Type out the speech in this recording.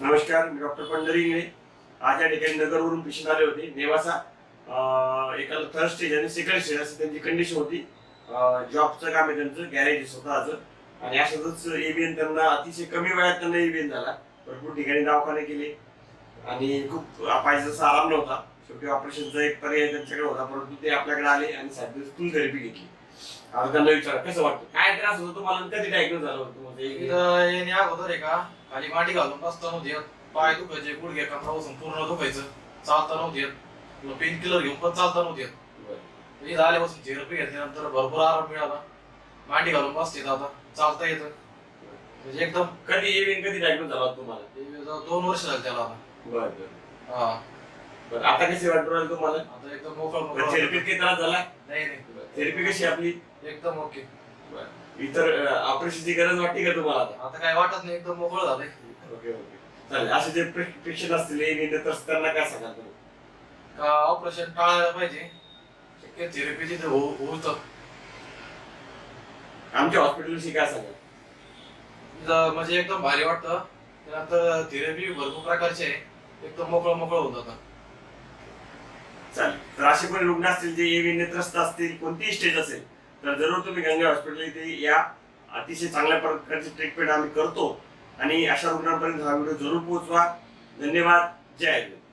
नमस्कार मी डॉक्टर पंढरी इंगळे. आज या ठिकाणी नगरवरून पेशंट आले होते. नेवासा एका थर्ड स्टेज आणि सेकंड स्टेज असं त्यांची कंडिशन होती. जॉबचं काम आहे त्यांचं गॅरेज स्वतःचं. आणि अशातच एबीएन त्यांना अतिशय कमी वेळात त्यांना एबीएन झाला. भरपूर ठिकाणी दवाखाने केले. आणि खूप पाहिजे तसा आराम नव्हता शेवटी ऑपरेशनचा एक पर्याय त्यांच्याकडे होता. परंतु ते आपल्याकडे आले आणि सात दिवस फुल थेरपी घेतली. आता त्यांना विचारा कसं वाटतं? काय त्रास होतो तुम्हाला कधी डायग्नोज झालं होतं? म्हणजे इथं येणे अगोदर आहे का खाली मांडी घालून बसता नव्हती येत. पाय दुखायचे गुडघे कमरापासून पूर्ण दुखायचं. चालता नव्हती पेन किलर घेऊन पण चालता नव्हती येत. बरं. इथं आल्यापासून थेरपी घेतल्यानंतर भरपूर आराम मिळाला. मांडी घालून बसते आता. चालता येतं. म्हणजे एकदम कधी एबीएन कधी डायग्नोज झाला होता तुम्हाला? हे जवळ दोन वर्ष झाले त्याला आता. बरं बरं. हा. बरं आता कशी वाटू राहिली तुम्हाला? आता एकदम मोकळ मोकळ थेरपीत काही त्रास झाला? नाही नाही. थेरपी कशी आपली? एकदम ओके इतर ऑपरेशनची गरज वाटते का तुम्हाला आता? आता काय वाटत नाही एकदम मोकळ झालंय. Okay okay. चालेल असे जे पेशंट असतील एबीएन तर त्यांना काय सांगाल तुम्ही? का ऑपरेशन टाळायला पाहिजे? शक्य थेरपी तिथे हो होतं. आमच्या हॉस्पिटलशी काय सांगाल? तिथं म्हणजे एकदम भारी वाटतं. त्यानंतर थेरपी भरपूर प्रकारचे आहे. एकदम मोकळं मोकळं होत आता चालेल. तर असे पण रुग्ण असतील जे एबीएन त्रस्त असतील कोणतीही स्टेज असेल तर जरूर तुम्ही गंगा हॉस्पिटल इथे या. अतिशय चांगल्या प्रकारची ट्रीटमेंट आम्ही करतो. आणि अशा रुग्णांपर्यंत हा व्हिडिओ जरूर पोहोचवा. धन्यवाद. जय हिंद.